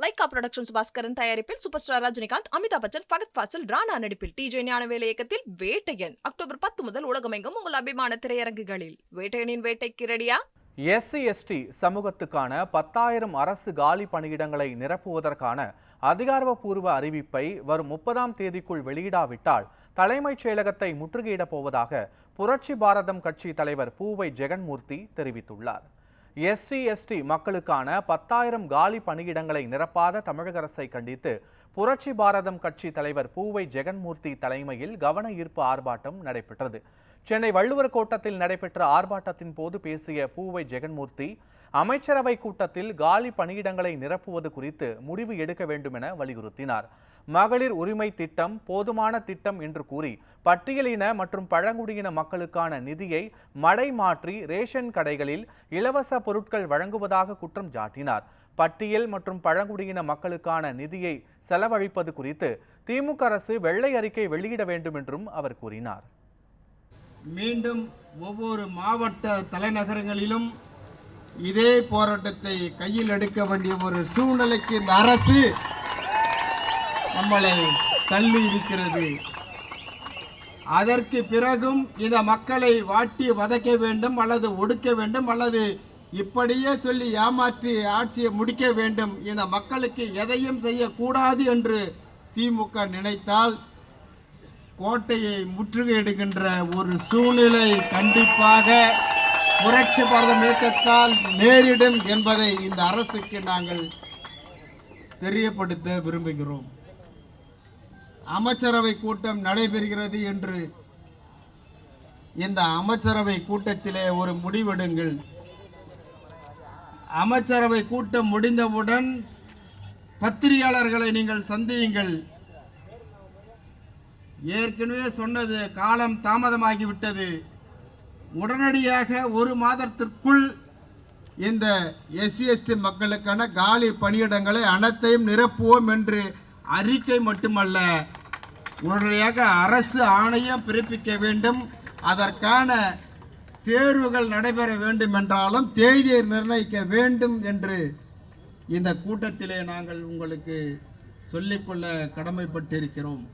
Lyca productions Baskaran தயாரிப்பில் super star Rajinikanth Amitabh Bachchan Fahadh Faasil Rana நடிப்பில் DJ ஞானவேல இயக்கத்தில் வேட்டையன். அக்டோபர் பத்து முதல் உலகமெங்கும் உங்கள் அபிமான திரையரங்குகளில். வேட்டையனின் வேட்டைக்கு ரெடியா எஸ்சி எஸ்டி சமூகத்துக்கான பத்தாயிரம் அரசு காலி பணியிடங்களை நிரப்புவதற்கான அதிகாரப்பூர்வ அறிவிப்பை வரும் முப்பதாம் தேதிக்குள் வெளியிடாவிட்டால் தலைமைச் செயலகத்தை முற்றுகையிடப் போவதாக புரட்சி பாரதம் கட்சி தலைவர் பூவை ஜெகன்மூர்த்தி தெரிவித்துள்ளார். எஸ்சி எஸ்டி மக்களுக்கான பத்தாயிரம் காலி பணியிடங்களை நிரப்பாத தமிழக அரசை கண்டித்து புரட்சி பாரதம் கட்சி தலைவர் பூவை ஜெகன்மூர்த்தி தலைமையில் கவன ஈர்ப்பு ஆர்ப்பாட்டம் நடைபெற்றது. சென்னை வள்ளுவர் கோட்டத்தில் நடைபெற்ற ஆர்ப்பாட்டத்தின் போது பேசிய பூவை ஜெகன்மூர்த்தி அமைச்சரவை கூட்டத்தில் காலி பணியிடங்களை நிரப்புவது குறித்து முடிவு எடுக்க வேண்டும் என வலியுறுத்தினார். மகளிர் உரிமை திட்டம் போதுமான திட்டம் என்று கூறி பட்டியலின மற்றும் பழங்குடியின மக்களுக்கான நிதியை மடை மாற்றி ரேஷன் கடைகளில் இலவச பொருட்கள் வழங்குவதாக குற்றம் சாட்டினார். பட்டியல் மற்றும் பழங்குடியின மக்களுக்கான நிதியை செலவழிப்பது குறித்து திமுக அரசு வெள்ளை அறிக்கை வெளியிட வேண்டும் என்றும் அவர் கூறினார். மீண்டும் ஒவ்வொரு மாவட்ட தலைநகரங்களிலும் இதே போராட்டத்தை கையில் எடுக்க வேண்டிய ஒரு சூழ்நிலைக்கு இந்த அரசு நம்மளை தள்ளி இருக்கிறது. அதற்கு பிறகும் இந்த மக்களை வாட்டி வதைக்க வேண்டும் அல்லது ஒடுக்க வேண்டும் அல்லது இப்படியே சொல்லி ஏமாற்றி ஆட்சியை முடிக்க வேண்டும். இந்த மக்களுக்கு எதையும் செய்யக்கூடாது என்று திமுக நினைத்தால் கோட்டையை முற்றுகையிடுகின்ற ஒரு சூழ்நிலை கண்டிப்பாக புரட்சி பாரதம் இயக்கத்தால் நேரிடும் என்பதை இந்த அரசுக்கு நாங்கள் தெரியப்படுத்த விரும்புகிறோம். அமைச்சரவை கூட்டம் நடைபெறுகிறது என்று இந்த அமைச்சரவை கூட்டத்திலே ஒரு முடிவெடுங்கள். அமைச்சரவை கூட்டம் முடிந்தவுடன் பத்திரிகையாளர்களை நீங்கள் சந்தியுங்கள். ஏற்கனவே சொன்னது காலம் தாமதமாகிவிட்டது. உடனடியாக ஒரு மாதத்திற்குள் இந்த எஸ்சி எஸ்டி மக்களுக்கான காலி பணியிடங்களை அனைத்தையும் நிரப்புவோம் என்று அறிக்கை மட்டுமல்ல. உடனடியாக அரசு ஆணையம் பிறப்பிக்க வேண்டும். அதற்கான தேர்வுகள் நடைபெற வேண்டும் என்றாலும் தேதியை நிர்ணயிக்க வேண்டும் என்று இந்த கூட்டத்திலே நாங்கள் உங்களுக்கு சொல்லிக்கொள்ள கடமைப்பட்டிருக்கிறோம்.